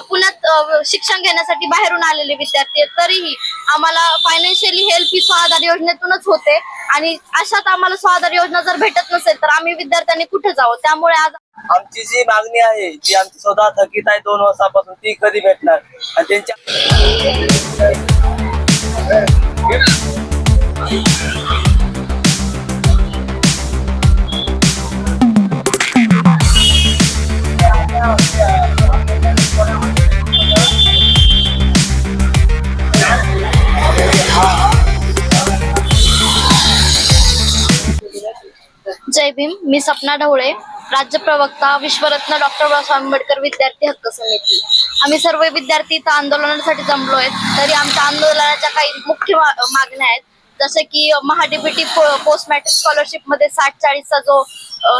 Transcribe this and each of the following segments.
पुण्यात शिक्षण घेण्यासाठी बाहेरून आलेले विद्यार्थी आहेत तरीही आम्हाला फायनान्शियली हेल्प ही स्वाधार योजनेतूनच होते. आणि अशात आम्हाला स्वाधार योजना जर भेटत नसेल तर आम्ही विद्यार्थ्यांनी कुठे जावं? त्यामुळे आज आमची जी मागणी आहे जी आमची स्वतः थकीत आहे दोन वर्षापासून ती कधी भेटणार? आणि त्यांच्या जय भीम मी सपना ढवळे राज्य प्रवक्ता विश्वरत्न डॉक्टर बाबासाहेब आंबेडकर विद्यार्थी हक्क समिती. आम्ही सर्व विद्यार्थी इथं आंदोलनासाठी जमलो आहेत. तरी आमच्या आंदोलनाच्या काही मुख्य मागण्या आहेत. जसं की महाडीबीटी पोस्ट मॅट्रिक स्कॉलरशिपमध्ये साठ चाळीसचा जो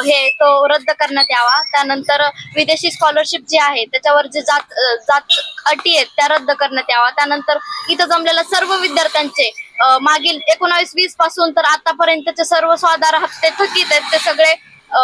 हे तो रद्द करण्यात यावा. त्यानंतर विदेशी स्कॉलरशिप जी आहे त्याच्यावर जे जात जात अटी आहेत त्या रद्द करण्यात यावा. त्यानंतर इथं जमलेल्या सर्व विद्यार्थ्यांचे मागील एकोणावीस वीसपासून तर आतापर्यंतचे सर्व स्वाधार हप्ते थकीत आहेत ते सगळे अ,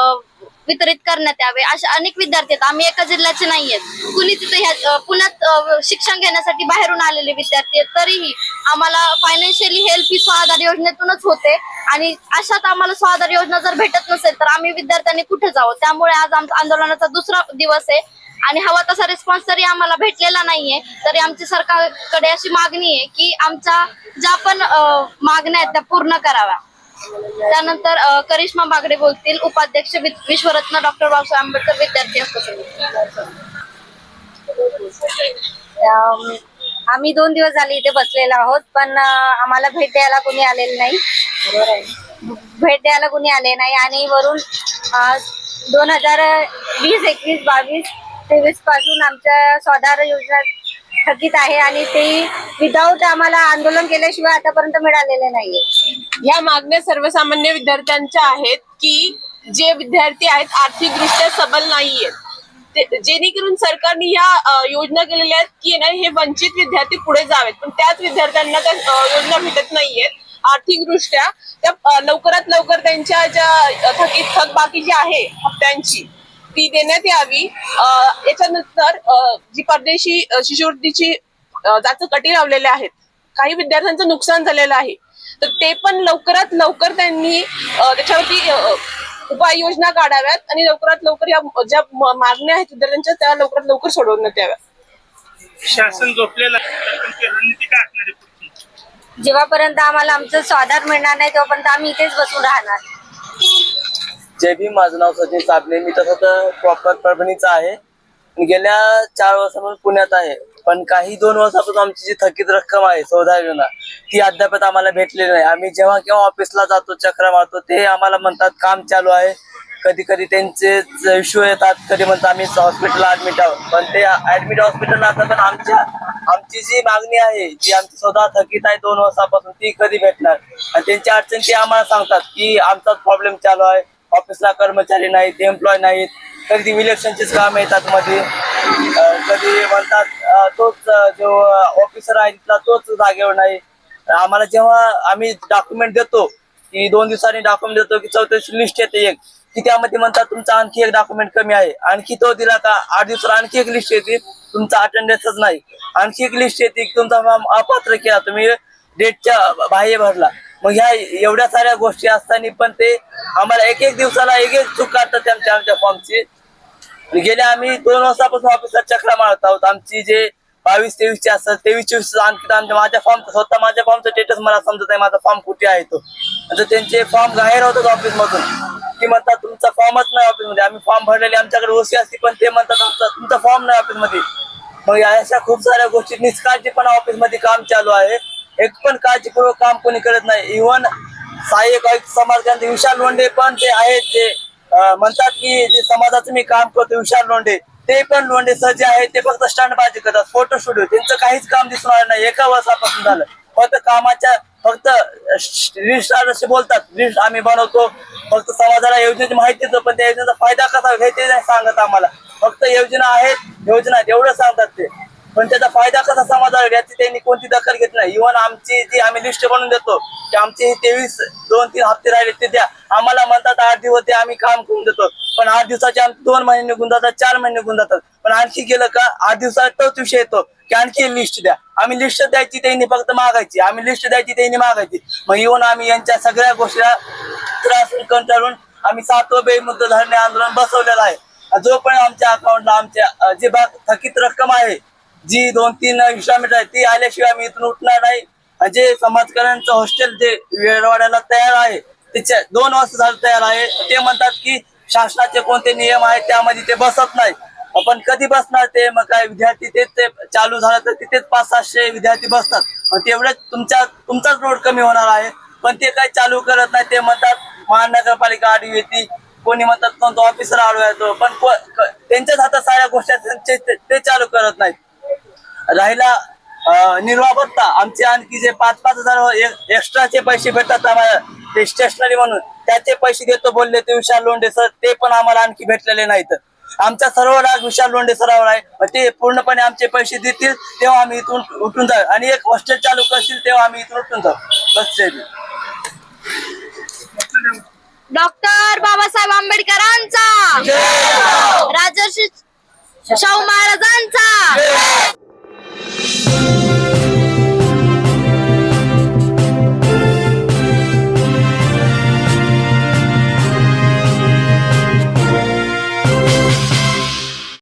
वितरित करण्यात यावे. अशा अनेक विद्यार्थी आहेत. आम्ही एका जिल्ह्याचे नाही आहेत. कुणी तिथे ह्या पुण्यात शिक्षण घेण्यासाठी बाहेरून आलेले विद्यार्थी आहेत. तरीही आम्हाला फायनान्शियली हेल्प ही स्वाधार योजनेतूनच होते. आणि अशात आम्हाला स्वाधार योजना जर भेटत नसेल तर आम्ही विद्यार्थ्यांनी कुठे जावं? त्यामुळे आज आमचा आंदोलनाचा दुसरा दिवस आहे. आणि हवा तसा रिस्पॉन्स तरी आम्हाला भेटलेला नाहीये. तरी आमची सरकारकडे अशी मागणी आहे की आमच्या ज्या पण मागण्या आहेत त्या पूर्ण कराव्या. त्यानंतर करिश्मा बागडे बोलतील उपाध्यक्ष विश्वरत्न डॉक्टर बाबासाहेब आंबेडकर विद्यार्थी अम, आम्ही दोन दिवस झाले इथे बसलेलो आहोत पण आम्हाला भेट द्यायला कोणी आलेलं नाही. भेट द्यायला कोणी आले नाही. आणि वरून दोन हजार वीस एकवीस बावीस तेवीसपासून आमच्या स्वाधार योजना थकीत आहे आणि ते विदाऊट आम्हाला आंदोलन केल्याशिवाय आतापर्यंत मिळालेले नाहीये. या मागण्या सर्वसामान्य विद्यार्थ्यांच्या आहेत की जे विद्यार्थी आहेत आर्थिकदृष्ट्या सबल नाहीयेत. ते- जेणेकरून सरकारने या योजना केलेल्या आहेत की ना हे वंचित विद्यार्थी पुढे जावेत. पण त्याच विद्यार्थ्यांना त्या योजना भेटत नाहीयेत आर्थिकदृष्ट्या. त्या लवकरात लवकर त्यांच्या ज्या थकीत थक बाकी जी आहे हप्त्यांची ती देण्यात यावी. अ, याच्यानंतर जी परदेशी शिष्यवृत्तीची जाचं कटी लावलेले आहेत. काही विद्यार्थ्यांचं नुकसान झालेलं आहे. तर ते पण लवकरात लवकर त्यांनी अ, त्याच्यावरती उपाययोजना काढाव्यात आणि लवकरात लवकर या ज्या मागण्या आहेत विद्यार्थ्यांच्या त्या लवकरात लवकर सोडवण्यात याव्या शासन झोपलेलं जेव्हापर्यंत आम्हाला आमचं स्वाधार मिळणार नाही तेव्हापर्यंत आम्ही इथेच बसून राहणार. जय भीम माझं नाव सचिन साबणे मी तसं तर प्रॉपर परभणीचा आहे. गेल्या चार वर्षापासून पुण्यात आहे. पण काही दोन वर्षापासून आमची जी थकीत रक्कम आहे चौदा योजना ती अद्याप आम्हाला भेटलेली नाही. आम्ही जेव्हा केव्हा ऑफिसला जातो चक्र मारतो ते आम्हाला म्हणतात काम चालू आहे. कधी कधी त्यांचे इश्यू येतात कधी म्हणतात आम्ही हॉस्पिटलला ऍडमिट आहोत. पण ते ऍडमिट हॉस्पिटलला असतात पण आमच्या आमची जी मागणी आहे जी आमची स्वतः थकीत आहे दोन वर्षापासून ती कधी भेटणार? आणि त्यांची अडचण ते आम्हाला सांगतात की आमचाच प्रॉब्लेम चालू आहे. ऑफिसला कर्मचारी नाहीत एम्प्लॉय नाहीत कधी इलेक्शनचेच काम येतात मध्ये कधी म्हणतात तोच जो ऑफिसर आहे तिथला तोच जागेवर नाही. आम्हाला जेव्हा आम्ही डॉक्युमेंट देतो की दोन दिवसांनी डॉक्युमेंट देतो की चौथ्याची लिस्ट येते एक की त्यामध्ये म्हणतात तुमचा आणखी एक डॉक्युमेंट कमी आहे. आणखी तो दिला का आठ दिवसाला आणखी एक लिस्ट येते तुमचा अटेंडन्सच नाही. आणखी एक लिस्ट येते की तुमचा फॉर्म अपात्र केला तुम्ही डेटच्या बाह्य भरला. मग ह्या एवढ्या साऱ्या गोष्टी असताना पण ते आम्हाला एक एक दिवसाला एक एक चूक काढतात त्यांच्या आमच्या फॉर्मची. गेल्या आम्ही दोन वर्षापासून ऑफिसला चक्रा मारत आहोत. आमची जे बावीस तेवीस चे असतात तेवीस चोवीस आणखी आमच्या माझ्या फॉर्म स्वतः माझ्या फॉर्मचा स्टेटस मला समजत आहे माझा फॉर्म कुठे आहे तो? त्यांचे फॉर्म बाहेर होतात ऑफिस मधून? की म्हणतात तुमचा फॉर्मच नाही ऑफिसमध्ये. आम्ही फॉर्म भरलेले आमच्याकडे ओसी असते पण ते म्हणतात आमचा तुमचा फॉर्म नाही ऑफिसमध्ये. मग या अशा खूप साऱ्या गोष्टी निष्काळजीपणा ऑफिसमध्ये काम चालू आहे. एक पण काळजीपूर्वक काम कोणी करत नाही. इव्हन सहाय्यक आयुक्त समाजाचे विशाल लोंढे पण ते आहेत जे म्हणतात की जे समाजाचं मी काम करतो विशाल लोंढे ते पण लोंढे सर जे आहेत ते फक्त स्टंटबाजी करतात फोटो स्टुडिओ त्यांचं काहीच काम दिसून आलं नाही. एका वर्षापासून झालं. फक्त कामाच्या फक्त रजिस्ट्रार असे बोलतात. लिस्ट आम्ही बनवतो. फक्त समाजाला योजनेची माहिती देतो पण त्या योजनेचा फायदा कसा घ्यायचे हे ते नाही सांगत आम्हाला. फक्त योजना आहेत योजना एवढं सांगतात ते. पण त्याचा फायदा कसा समाजाला याची त्यांनी कोणती दखल घेतली नाही. इव्हन आमची जी आम्ही लिस्ट बनवून देतो की आमचे तेवीस दोन तीन हप्ते राहिले ते द्या. आम्हाला म्हणतात आठ दिवस ते आम्ही काम करून देतो. पण आठ दिवसाचे आमचे दोन महिने निघून जातात चार महिने निघून जातात. पण आणखी गेलं का आठ दिवसात तोच विषय येतो की आणखी लिस्ट द्या. आम्ही लिस्ट द्यायची त्यांनी फक्त मागायची. आम्ही लिस्ट द्यायची त्यांनी मागायची. मग येऊन आम्ही यांच्या सगळ्या गोष्टीला त्रास कंटाळून आम्ही सातवं बेमुद्द धरणे आंदोलन बसवलेलं आहे. जोपर्यंत आमच्या अकाउंटला आमच्या जे थकीत रक्कम आहे जी दोन तीन विश्रामीट आहे ती आल्याशिवाय मी इथून उठणार नाही. जे समाजकऱ्यांचं हॉस्टेल जे वेळवाड्याला तयार आहे त्याच्या दोन वाजता झालं तयार आहे. ते म्हणतात की शासनाचे कोणते नियम आहेत त्यामध्ये ते बसत नाही. आपण कधी बसणार ते? मग काय विद्यार्थी तेच ते चालू झालं तर तिथेच पाच सातशे विद्यार्थी बसतात. मग तेवढेच तुमच्या तुमचाच रोड कमी होणार आहे. पण ते काही चालू करत नाही ते म्हणतात महानगरपालिका आडवी येते. कोणी म्हणतात कोणतो ऑफिसर आडवा येतो. पण त्यांच्याच हातात साऱ्या गोष्टी आहेत, ते- ते चालू करत नाहीत. राहिला निर्वाह भत्ता. आमचे आणखी जे पाच पाच हजार ए- एक्स्ट्राचे पैसे भेटतात आम्हाला ते स्टेशनरी म्हणून. त्याचे पैसे देतो बोलले ते विशाल लोंढे सर ते पण आम्हाला आणखी भेटलेले नाहीत. आमचा सर्व राग विशाल लोंढे सरावर आहे. ते पूर्णपणे आमचे पैसे देतील तेव्हा आम्ही इथून उठून जाऊ. आणि एक हॉस्टेल चालू करतील तेव्हा आम्ही इथून उठून जाऊ. बस. डॉक्टर बाबासाहेब आंबेडकरांचा. राजर्षी शाहू महाराजांचा.